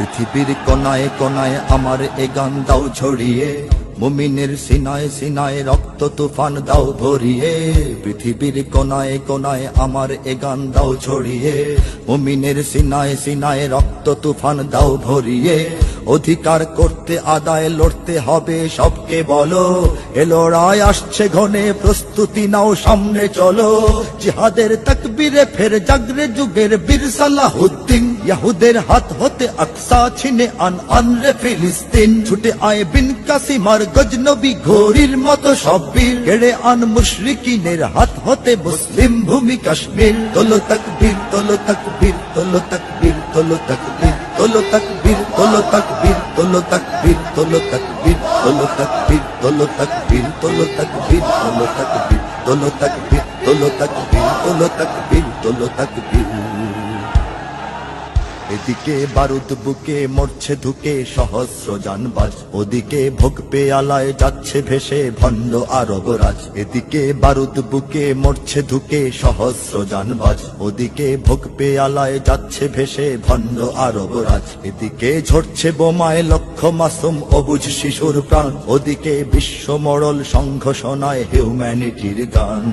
পৃথিবীর কোনায় কোনায় আমার এ গান দাও ছড়িয়ে, মুমিনের সিনায় সিনায় রক্ত তুফান দাও ভরিয়ে, পৃথিবীর কোনায় কোনায় আমার এ গান দাও ছড়িয়ে, মুমিনের সিনায় সিনায় রক্ত তুফান দাও ভরিয়ে অধিকার করতে, আদায় লড়তে হবে সবকে বলো। এ লড়াই আসছে ঘনে, প্রস্তুতি নাও সামনে চলো। জিহাদের তকবিরে ফের জাগরে যুগের বীর সালাহুদ্দিন। ইয়াহুদের হাত হতে আকসা ছিনে আন আনরে ফিলিস্তিন। ছুটে আয় বিন কাসিমার গজনবী ঘোরির মতো সব বীর। কেড়ে আন মুশরিকিনের হাত হতে মুসলিম ভূমি কাশ্মীর। তোলো তকবীর তোলো তকবীর তোলো তকবীর তোলো তকবীর। তোলো তকবীর তোলো তকবীর তোলো তকবীর তোলো তকবীর তোলো তকবীর তোলো তকবীর তোলো তকবীর তোলো তকবীর তোলো তকবীর তোলো তকবীর তোলো তকবীর তোলো তকবীর এদিকে বারুদ বুকে, মরছে ধুকে, সহস্র যানবাজ। ওদিকে ভোগ পেয়ালায় যাচ্ছে ভেসে ভণ্ড আরবরাজ এদিকে বারুদ বুকে, মরছে ধুকে, সহস্র যানবাজ। ওদিকে ভোগ পেয়ালায় যাচ্ছে ভেসে ভণ্ড আরবরাজ এদিকে ঝরছে বোমায় লক্ষ মাসুম অবুঝ শিশুর প্রাণ। ওদিকে বিশ্ব মরল সংঘোষণায় হিউম্যানিটির গান।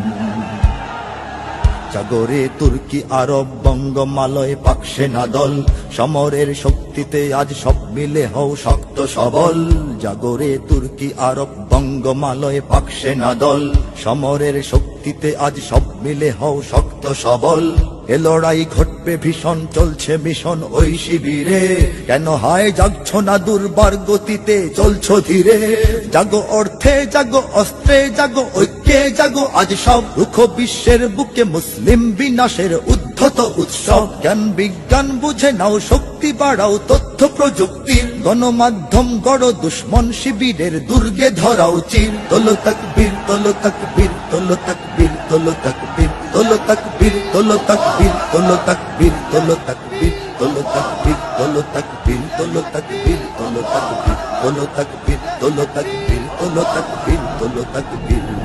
জাগরে তুর্কি, আরব, বঙ্গমালয় পাক সেনা দল। সমরের শক্তিতে আজ সব মিলে হও শক্ত সবল। জাগরে তুর্কি, আরব, বঙ্গমালয় পাক সেনা দল। সমরের শক্তিতে আজ সব মিলে হও শক্ত সবল। এ লড়াই ঘটবে, ভীষণ চলছে মিশন ওই শিবিরে। কেন হায় জাগছ না দুর্বার গতিতে, চলছ ধীরে। জাগো অর্থে, জাগো অস্ত্রে, জাগো ঐক্যে, জাগো আজ সব। দুঃখ বিশ্বের বুকে মুসলিম বিনাশের উদ্ধত উৎসব। জ্ঞান বিজ্ঞান বুঝে নাও শক্তি, বাড়াও তথ্য প্রযুক্তির গণমাধ্যম গড় দুশ্মন শিবিরের দুর্গে ধরাও চির। তোলো তকবীর তোলো তকবীর তোলো তকবীর তোলো তকবীর। তোলো তকবীর তোলো তকবীর তোলো তকবীর তোলো তকবীর তোলো তকবীর তোলো তকবীর তোলো তকবীর তোলো তকবীর তোলো তকবীর তোলো তকবীর তোলো তকবীর তোলো তকবীর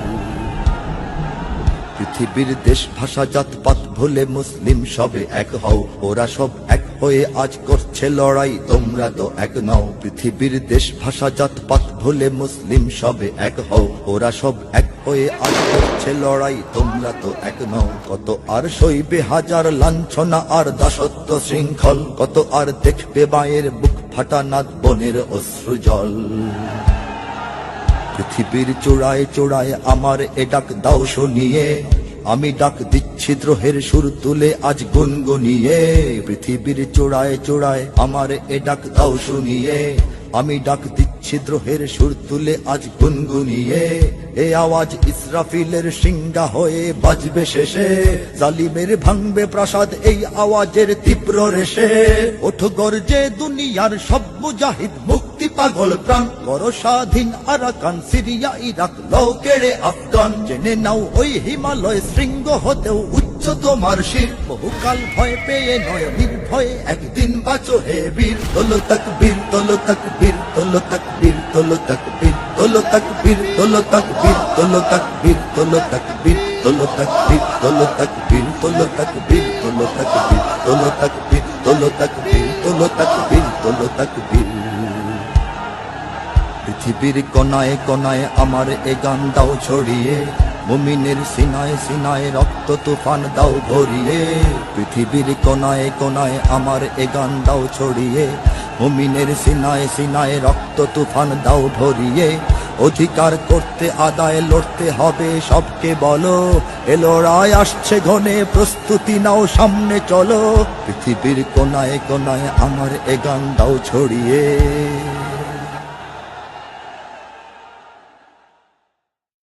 পৃথিবীর দেশ ভাষা জাতপাত ভুলে মুসলিম সবে এক হও। ওরা সব এক হয়ে আজ করছে লড়াই, তোমরা তো এক নও। পৃথিবীর দেশ ভাষা জাতপাত ভুলে মুসলিম সবে এক হও। ওরা সব এক হয়ে আজ করছে লড়াই, তোমরা তো এক নও। কত আর সইবে হাজার লাঞ্ছনা, আর দাসত্ব শৃঙ্খল, কত আর দেখবে মায়ের বুক ফাটা নাদ বনের অশ্রু জল। পৃথিবীর চূড়ায় চোড়ায় আমার এ ডাক দাও শুনিয়ে। আমি ডাক দিচ্ছি দ্রোহের সুর তুলে আজ গুনগুনিয়ে। পৃথিবীর চূড়ায় চোড়ায় আমার এ ডাক দাও শুনিয়ে। আমি ডাক দিচ্ছি দ্রোহের সুর তুলে আজ গুনগুনিয়ে, এ আওয়াজ ইসরাফিলের সিংহা হয়ে বাজবে শেষে। জালিমের ভাঙবে প্রাসাদ, এই আওয়াজের তীব্র রেশে ওঠো গর্জে দুনিয়ার সব মুজাহিদ, মুক্তি পাগল প্রাণ। করো স্বাধীন আরাকান, সিরিয়া, ইরাক লও কেড়ে আফগান। জেনে নাও, ওই হিমালয় শৃঙ্গ হতেও উচ্চ তোমার শির। বহুকাল ভয় পেয়ে নয়, নির্ভয়ে একদিন বাঁচো হে বীর। তোলো তকবীর তোলো তকবীর তোলো তকবীর। তোলো তকবীর তোলো তকবীর তোলো তকবীর তোলো তকবীর তোলো তকবীর তোলো তকবীর তোলো তকবীর তোলো তকবীর তোলো তকবীর তোলো তকবীর তোলো তকবীর তোলো তকবীর তোলো তকবীর পৃথিবীর কোনায় কোনায় আমার এ গান দাও ছড়িয়ে মুমিনের সিনায় সিনায় রক্ত তুফান দাও ভরিয়ে। পৃথিবীর কোনায় কোনায় আমার এ গান দাও ছড়িয়ে। মুমিনের সিনায় সিনায় রক্ত তুফান দাও ভরিয়ে। অধিকার করতে, আদায় লড়তে হবে সবকে বলো। এ লড়াই আসছে ঘনে, প্রস্তুতি নাও সামনে চলো। পৃথিবীর কোনায় কোনায় আমার এ গান দাও ছড়িয়ে।